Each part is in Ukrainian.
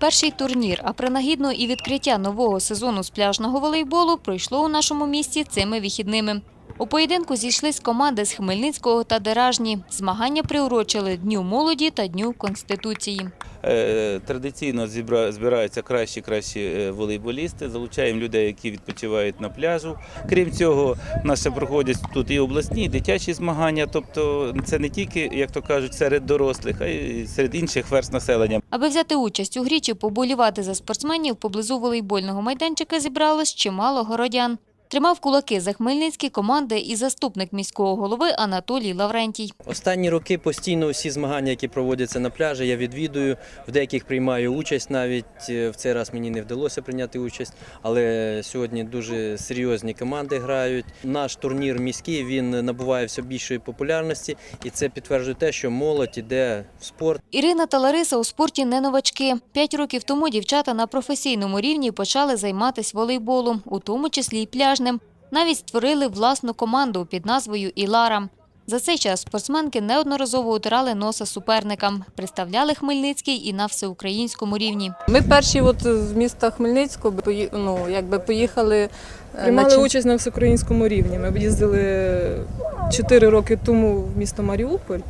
Перший турнір, а принагідно і відкриття нового сезону з пляжного волейболу пройшло у нашому місті цими вихідними. У поєдинку зійшлись команди з Хмельницького та Деражні. Змагання приурочили Дню молоді та Дню Конституції. Е, Традиційно збираються кращі кращі е, волейболісти, залучаємо людей, які відпочивають на пляжу. Крім цього, в нас ще проходять тут і обласні, і дитячі змагання. Тобто це не тільки, як то кажуть, серед дорослих, а й серед інших верст населення. Аби взяти участь у грі чи поболівати за спортсменів, поблизу волейбольного майданчика зібралось чимало городян. Тримав кулаки за хмельницькі команди і заступник міського голови Анатолій Лаврентій. Останні роки постійно всі змагання, які проводяться на пляжі, я відвідую. В деяких приймаю участь. Навіть е, в цей раз мені не вдалося прийняти участь, але сьогодні дуже серйозні команди грають. Наш турнір міський він набуває все більшої популярності, і це підтверджує те, що молодь іде в спорт. Ірина та Лариса у спорті не новачки. П'ять років тому дівчата на професійному рівні почали займатися волейболом, у тому числі й пляжним. Навіть створили власну команду під назвою «Ілара». За цей час спортсменки неодноразово утирали носа суперникам, представляли Хмельницький і на всеукраїнському рівні. Ми перші от з міста Хмельницького ну, якби поїхали е, Приймали на участь на всеукраїнському рівні. Ми їздили 4 роки тому в місто Маріуполь.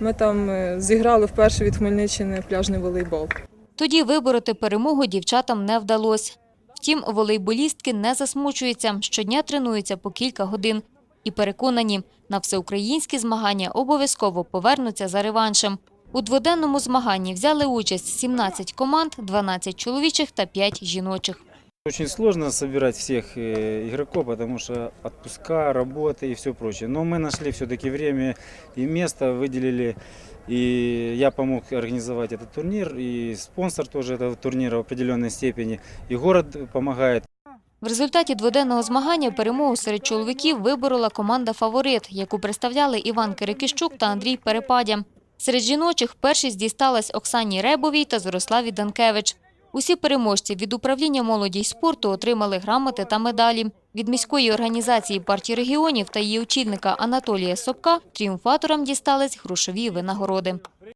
Ми там е, зіграли вперше від Хмельниччини пляжний волейбол. Тоді вибороти перемогу дівчатам не вдалося. Втім, волейболістки не засмучуються, щодня тренуються по кілька годин. І переконані, на всеукраїнські змагання обов'язково повернуться за реваншем. У дводенному змаганні взяли участь 17 команд, 12 чоловічих та 5 жіночих. Очень сложно собирать всех э, игроков, потому что отпуска, работа и все прочее. Но мы нашли все-таки время и место, выделили. И я помог организовать этот турнир, и спонсор тоже этого турнира в определенной степени. И город помогает. В результаті дводенного змагання перемогу серед чоловіків виборола команда «Фаворит», яку представляли Іван Кирикищук та Андрій Перепадя. Серед жіночих першість дісталась Оксані Ребовій та Зорославі Данкевич. Усі переможці від управління молоді й спорту отримали грамоти та медалі. Від міської організації партії регіонів та її очільника Анатолія Собка тріумфаторам дістались грошові винагороди.